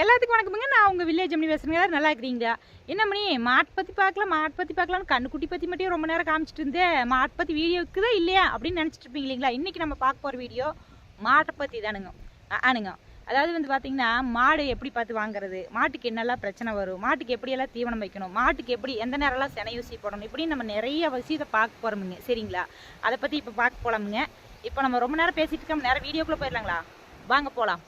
எல்லாத்துக்கும் வணக்கமுங்க. நான் உங்கள் வில்லேஜ் அம்மனி பேசுகிறேங்க நல்லா இருக்கிறீங்களா என்ன மணி? மாட் பற்றி பார்க்கலாம் மாட் பற்றி பார்க்கலாம்னு கண்ணுக்குட்டி பற்றி மட்டும் ரொம்ப நேரம் காமிச்சிட்டு இருந்தேன். மாட் பற்றி வீடியோ இருக்குதா இல்லையா அப்படின்னு நினச்சிட்டு இருப்பீங்க இல்லைங்களா? இன்றைக்கி நம்ம பார்க்க போகிற வீடியோ மாட்டை பற்றி தானுங்க. ஆனுங்க. அதாவது வந்து பார்த்தீங்கன்னா மாடு எப்படி பார்த்து வாங்குறது? மாட்டுக்கு என்னெல்லாம் பிரச்சனை வரும்? மாட்டுக்கு எப்படியெல்லாம் தீவனம் வைக்கணும்? மாட்டுக்கு எப்படி எந்த நேரம்லாம் செனை ஊசி போடணும்? இப்படின்னு நம்ம நிறைய விஷயத்தை பார்க்க போகிறோமுங்க சரிங்களா? அதை பற்றி இப்போ பார்க்க போகலாமுங்க இப்போ நம்ம ரொம்ப நேரம் பேசிட்டு இருக்கோம். நேரம் வீடியோக்குள்ளே போயிடலாங்களா? வாங்க போகலாம்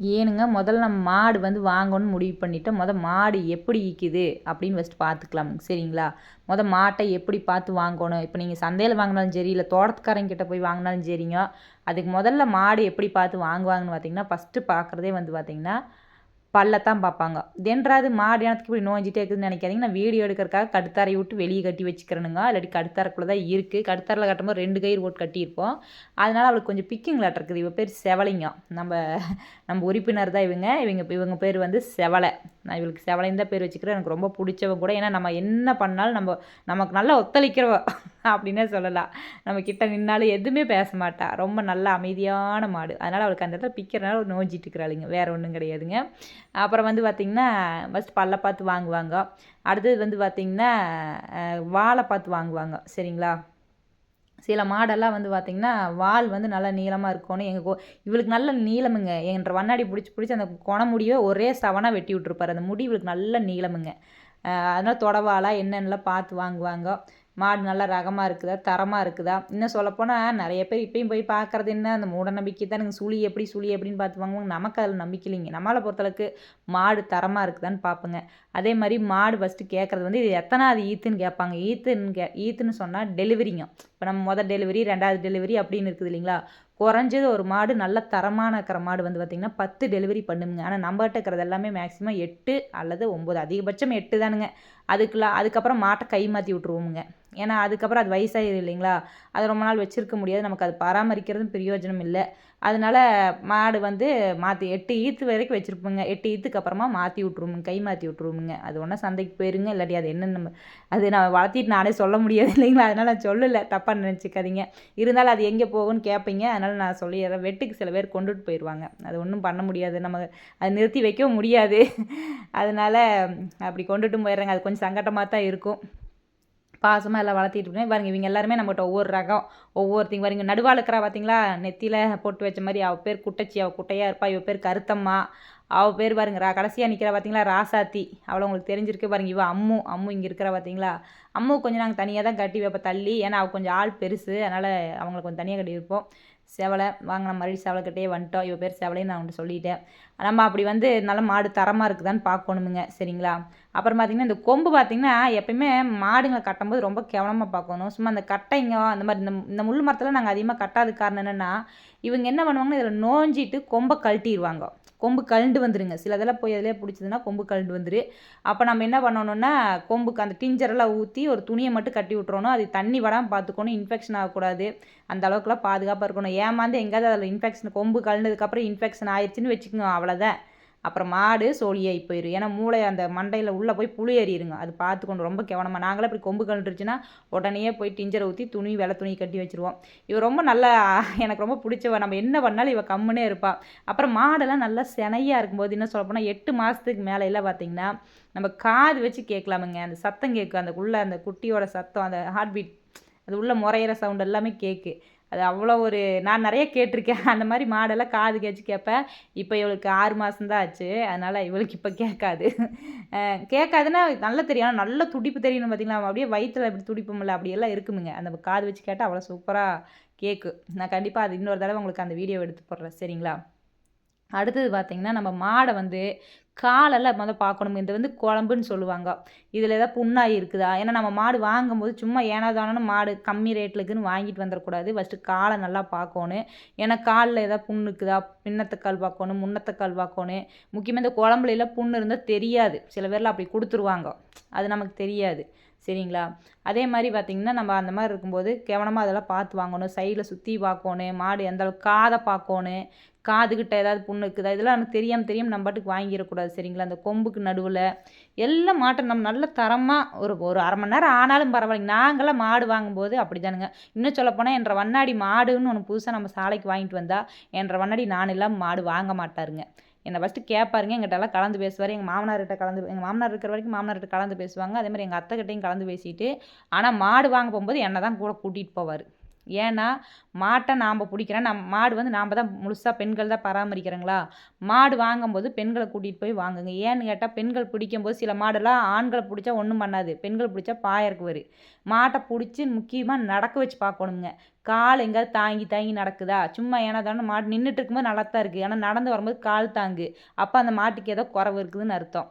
ஏனுங்க முதல்ல நம்ம மாடு வந்து வாங்கணும்னு முடிவு பண்ணிவிட்டு முதல் மாடு எப்படி விற்கிது அப்படின்னு ஃபஸ்ட்டு பார்த்துக்கலாமுங்க சரிங்களா? முதல் மாட்டை எப்படி பார்த்து வாங்கணும்? இப்போ நீங்கள் சந்தையில் வாங்கினாலும் சரி இல்லை தோட்டத்துக்காரங்கிட்ட போய் வாங்கினாலும் சரிங்க. அதுக்கு முதல்ல மாடு எப்படி பார்த்து வாங்குவாங்கன்னு பார்த்தீங்கன்னா ஃபஸ்ட்டு பார்க்குறதே வந்து பார்த்திங்கன்னா பல்லத்தான் பார்ப்பாங்க. தென்றாது மாடியானத்துக்கு இப்படி நோஞ்சிட்டே இருக்குதுன்னு நினைக்காதீங்க. நான் வீடியோ எடுக்கிறக்காக கடுத்தாரை விட்டு வெளியே கட்டி வச்சுக்கிறேனுங்க. இல்லாட்டி கடுத்தாரைக்குள்ளே தான் இருக்குது கடுத்தாரில் கட்டும்போது ரெண்டு கயிறு போட்டு கட்டியிருப்போம். அதனால் அவளுக்கு கொஞ்சம் பிக்கிங் இருக்குது. இவ பேர் செவலைங்க நம்ம நம்ம உறுப்பினர் தான் இவங்க. இவங்க இவங்க பேர் வந்து செவலை நான் இவளுக்கு செவலைன்னு தான் பேர் வச்சுக்கிறேன். எனக்கு ரொம்ப பிடிச்சவங்க கூட. ஏன்னா நம்ம என்ன பண்ணாலும் நம்ம நமக்கு நல்லா ஒத்துழைக்கிறவ அப்படின்னே சொல்லலாம். நம்ம கிட்ட நின்னாலும் எதுவுமே பேச மாட்டா. ரொம்ப நல்ல அமைதியான மாடு. அதனால் அவளுக்கு அந்த இடத்துல பிக்கிறனால நோஞ்சிட்டு இருக்கிறாளுங்க. வேறு ஒன்றும் கிடையாதுங்க. அப்புறம் வந்து பார்த்திங்கன்னா ஃபஸ்ட் பல்ல பார்த்து வாங்குவாங்க. அடுத்தது வந்து பார்த்திங்கன்னா வாழை வாலை பார்த்து வாங்குவாங்க. சரிங்களா? சில மாடெல்லாம் வந்து பார்த்திங்கன்னா வால் வந்து நல்லா நீளமாக இருக்கணும் எங்கள் கோ இவளுக்கு நல்ல நீளமுங்க. என்ற வண்ணாடி பிடிச்சி பிடிச்சி அந்த குணமுடியை ஒரே சவனாக வெட்டி விட்ருப்பாரு அந்த முடி இவளுக்கு நல்ல நீளமுங்க. அதனால் தொடவாலாம் என்னென்னலாம் பார்த்து வாங்குவாங்க. மாடு நல்லா ரகமாக இருக்குதா தரமாக இருக்குதா? இன்னும் சொல்லப்போனால் நிறைய பேர் இப்பயும் போய் பார்க்குறது என்ன? அந்த மூட நம்பிக்கை தான். எனக்கு சுழி எப்படி சுழி எப்படின்னு பார்த்து வாங்குவாங்க நமக்கு அதில் நம்பிக்கை இல்லைங்க. நம்மளை பொறுத்தளவுக்கு மாடு தரமாக இருக்குதான்னு பார்ப்போங்க. அதே மாதிரி மாடு ஃபஸ்ட்டு கேட்குறது வந்து இது எத்தனாவது ஈத்துன்னு கேட்பாங்க. ஈத்துன்னு கே ஈத்துன்னு சொன்னால் டெலிவரிங்க. இப்போ நம்ம முதல் டெலிவரி ரெண்டாவது டெலிவரி அப்படின்னு இருக்குது இல்லைங்களா? குறைஞ்சது ஒரு மாடு நல்ல தரமான இருக்கிற மாடு வந்து பார்த்திங்கன்னா பத்து டெலிவரி பண்ணுங்க. ஆனால் நம்மகிட்ட இருக்கிறது எல்லாமே மேக்ஸிமம் எட்டு அல்லது ஒம்பது அதிகபட்சம் எட்டு தானுங்க. அதுக்குள்ள அதுக்கப்புறம் மாட்டை கை மாற்றி விட்ருவோமுங்க ஏன்னா அதுக்கப்புறம் அது வயசாகிடும் இல்லைங்களா? அது ரொம்ப நாள் வச்சுருக்க முடியாது. நமக்கு அது பராமரிக்கிறதும் பிரயோஜனம் இல்லை. அதனால் மாடு வந்து மாற்றி எட்டு ஈத்து வரைக்கும் வச்சுருப்போங்க. எட்டு ஈத்துக்கு அப்புறமா மாற்றி விட்ருவோமுங்க கை மாற்றி விட்ருவோமுங்க அது ஒன்றா சந்தைக்கு போயிருங்க இல்லாட்டி அது என்னென்ன நம்ம அது நான் வளர்த்திட்டு நானே சொல்ல முடியாது இல்லைங்களா? அதனால் நான் சொல்லலை தப்பாக நினச்சிக்காதீங்க. இருந்தாலும் அது எங்கே போகும்னு கேட்பீங்க அதனால் நான் சொல்லிடுறேன் வெட்டுக்கு சில பேர் கொண்டுட்டு போயிடுவாங்க அது ஒன்றும் பண்ண முடியாது. நம்ம அதை நிறுத்தி வைக்கவும் முடியாது. அதனால் அப்படி கொண்டுட்டும் போயிடுறாங்க. அது கொஞ்சம் சங்கட்டமாக தான் இருக்கும். பாசமாக எல்லாம் வளர்த்திட்டு இருக்கேன். பாருங்க இவங்க எல்லாருமே நம்மகிட்ட ஒவ்வொரு ரகம் ஒவ்வொருத்தையும் பாருங்க நடுவால் இருக்கிறா பார்த்தீங்களா நெத்தியில் போட்டு வச்ச மாதிரி அவள் பேர் குட்டச்சி அவள் குட்டையாக இருப்பா இவள் பேர் கருத்தம்மா. அவள் பேர் பாருங்க ரா கடைசியாக நிற்கிறா பார்த்தீங்களா ராசாத்தி. அவளை உங்களுக்கு தெரிஞ்சிருக்கு. பாருங்க இவள் அம்மு அம்மு இங்கே இருக்கிறா பார்த்தீங்களா அம்மு கொஞ்சம் நாங்கள் தனியாக தான் கட்டி வைப்போம் தள்ளி. ஏன்னா அவள் கொஞ்சம் ஆள் பெருசு. அதனால் அவங்களை கொஞ்சம் தனியாக கட்டி இருப்போம் செவலை வாங்கின மாதிரி மறுபடியும் செவலைக்கிட்டே வந்துட்டோம். இவ பேர் செவலைன்னு நான் வந்து சொல்லிட்டேன். நம்ம அப்படி வந்து நல்ல மாடு தரமாக இருக்குதான்னு பார்க்கணுமுங்க சரிங்களா? அப்புறம் பார்த்திங்கன்னா இந்த கொம்பு பார்த்திங்கன்னா எப்பயுமே மாடுங்களை கட்டும்போது ரொம்ப கவனமாக பார்க்கணும். சும்மா அந்த கட்டைங்க அந்த மாதிரி இந்த இந்த முள் மரத்தில் நாங்கள் அதிகமாக கட்டாத காரணம் என்னென்னா இவங்க என்ன பண்ணுவாங்கன்னா இதில் நோஞ்சிட்டு கொம்பை கழட்டிடுவாங்க கொம்பு கழண்டு வந்துருங்க. சிலதெல்லாம் போய் அதிலே பிடிச்சதுன்னா கொம்பு கழண்டு வந்துரு. அப்போ நம்ம என்ன பண்ணணும்னா கொம்புக்கு அந்த டிஞ்சரெல்லாம் ஊற்றி ஒரு துணியை மட்டும் கட்டி விட்றணும் அது தண்ணி வராமல் பார்த்துக்கணும் இன்ஃபெக்ஷன் ஆகக்கூடாது. அந்த அளவுக்குலாம் பாதுகாப்பாக இருக்கணும். ஏமாந்து எங்கேயாவது அதில் இன்ஃபெக்ஷன் கொம்பு கழண்டதுக்கப்புறம் இன்ஃபெக்ஷன் ஆயிடுச்சுன்னு வச்சுக்கோங்க அவ்வளோதான் அப்புறம் மாடு சோழியாகி போயிடும் ஏன்னா மூளை அந்த மண்டையில் உள்ளே போய் புழு ஏறிடுங்க அது பார்த்துக்கணும் ரொம்ப கவனமாக நாங்களே இப்படி கொம்பு கழுந்துருச்சுன்னா உடனே போய் டிஞ்சரை ஊற்றி துணி வெள்ளை துணி கட்டி வச்சுருவோம். இவ ரொம்ப நல்லா எனக்கு ரொம்ப பிடிச்சவ. நம்ம என்ன பண்ணாலும் இவள் கம்முனே இருப்பாள் அப்புறம் மாடெல்லாம் நல்லா செனையாக இருக்கும்போது என்ன சொல்ல போனால் எட்டு மாதத்துக்கு மேலே எல்லாம் பார்த்தீங்கன்னா நம்ம காது வச்சு கேட்கலாமுங்க. அந்த சத்தம் கேட்கும். அந்த உள்ள அந்த குட்டியோட சத்தம் அந்த ஹார்ட் பீட் அது உள்ள முறையிற சவுண்ட் எல்லாமே கேட்கு அது அவ்வளோ ஒரு நான் நிறைய கேட்டிருக்கேன். அந்த மாதிரி மாடெல்லாம் காது கேச்சு கேட்பேன். இப்போ இவளுக்கு ஆறு மாதம்தான் ஆச்சு. அதனால் இவளுக்கு இப்போ கேட்காது. கேட்காதுன்னா நல்லா தெரியும். ஆனால் நல்ல துடிப்பு தெரியணும் பார்த்தீங்களா? அப்படியே வயிற்றில் இப்படி துடிப்புமில்ல அப்படியெல்லாம் இருக்குமுங்க. அந்த காது வச்சு கேட்டால் அவ்வளோ சூப்பராக கேக்கு. நான் கண்டிப்பாக அது இன்னொரு தடவை உங்களுக்கு அந்த வீடியோ எடுத்து போடுறேன். சரிங்களா? அடுத்தது பார்த்திங்கன்னா நம்ம மாடை வந்து காலெல்லாம் முதல் பார்க்கணும். இது வந்து குழம்புன்னு சொல்லுவாங்க. இதில் ஏதாவது புண்ணாகி இருக்குதா? ஏன்னா நம்ம மாடு வாங்கும்போது சும்மா ஏனாதானு மாடு கம்மி ரேட்டில் இருக்குன்னு வாங்கிட்டு வந்துடக்கூடாது. ஃபஸ்ட்டு காலை நல்லா பார்க்கணும். ஏன்னா காலில் ஏதாவது புண் இருக்குதா? பின்னத்தக்கால் பார்க்கணும் முன்னத்தக்கால் பார்க்கணும். முக்கியமாக இந்த குழம்புல எல்லாம் புண்ணு இருந்தால் தெரியாது. சில பேரில் அப்படி கொடுத்துருவாங்க. அது நமக்கு தெரியாது. சரிங்களா? அதே மாதிரி பார்த்திங்கன்னா நம்ம அந்த மாதிரி இருக்கும்போது கவனமாக அதெல்லாம் பார்த்து வாங்கணும். சைடில் சுற்றி பார்க்கணும். மாடு எந்த அளவுக்கு காதை பார்க்கணும். காதுகிட்ட ஏதாவது புண்ணு இருக்குதா? இதெல்லாம் நமக்கு தெரியாமல் தெரியாமல் நம்ம பாட்டுக்கு வாங்கிடக்கூடாது சரிங்களா? அந்த கொம்புக்கு நடுவில். எல்லாம் மாட்டை நம்ம நல்ல தரமாக ஒரு ஒரு அரை மணி நேரம் ஆனாலும் பரவாயில்லைங்க. நாங்களாம் மாடு வாங்கும்போது அப்படி தானுங்க இன்னும் சொல்லப்போனால் என்ற வண்ணாடி மாடுன்னு ஒன்று புதுசாக நம்ம சாலைக்கு வாங்கிட்டு வந்தால் என்ற வண்ணாடி நான் எல்லாம் மாடு வாங்க மாட்டாருங்க. என்னை ஃபஸ்ட்டு கேட்பாருங்க எங்கிட்டலாம் கலந்து பேசுவார். எங்கள் மாமனார்கிட்ட கலந்து எங்கள் மாமனார் இருக்கிற வரைக்கும் மாமனார்கிட்ட கலந்து பேசுவாங்க. அதே மாதிரி எங்கள் அத்தைக்கிட்டையும் கலந்து பேசிட்டு ஆனால் மாடு வாங்க போகும்போது என்னை தான் கூட கூட்டிகிட்டு போவார். ஏன்னா மாட்டை நாம் பிடிக்கிறேன் நம் மாடு வந்து நாம் தான் முழுசாக பெண்கள் தான் பராமரிக்கிறோங்களா? மாடு வாங்கும்போது பெண்களை கூட்டிகிட்டு போய் வாங்குங்க. ஏன்னு கேட்டால் பெண்கள் பிடிக்கும்போது சில மாடெல்லாம் ஆண்களை பிடிச்சா ஒன்றும் பண்ணாது. பெண்கள் பிடிச்சா பாயருக்கு வரும் மாட்டை பிடிச்சி முக்கியமாக நடக்க வச்சு பார்க்கணுங்க. கால் எங்கேயாவது தாங்கி தாங்கி நடக்குதா? சும்மா ஏன்னா தானே மாடு நின்றுட்டு இருக்கும்போது நல்லா தான் இருக்குது ஆனால் நடந்து வரும்போது கால் தாங்கு. அப்போ அந்த மாட்டுக்கு ஏதோ குறவு இருக்குதுன்னு அர்த்தம்.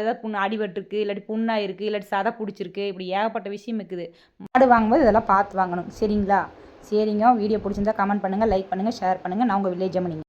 ஏதாவது புண்ணு அடிபட்டுருக்கு இல்லாட்டி புண்ணாக இருக்குது இல்லாட்டி சதை பிடிச்சிருக்கு இப்படி ஏகப்பட்ட விஷயம் இருக்குது. மாடு வாங்கும்போது இதெல்லாம் பார்த்து வாங்கணும். சரிங்களா? சரிங்க. வீடியோ பிடிச்சிருந்தா கமெண்ட் பண்ணுங்கள் லைக் பண்ணுங்கள் ஷேர் பண்ணுங்கள் நான் உங்கள் வில்லேஜ் அம்மனிங்க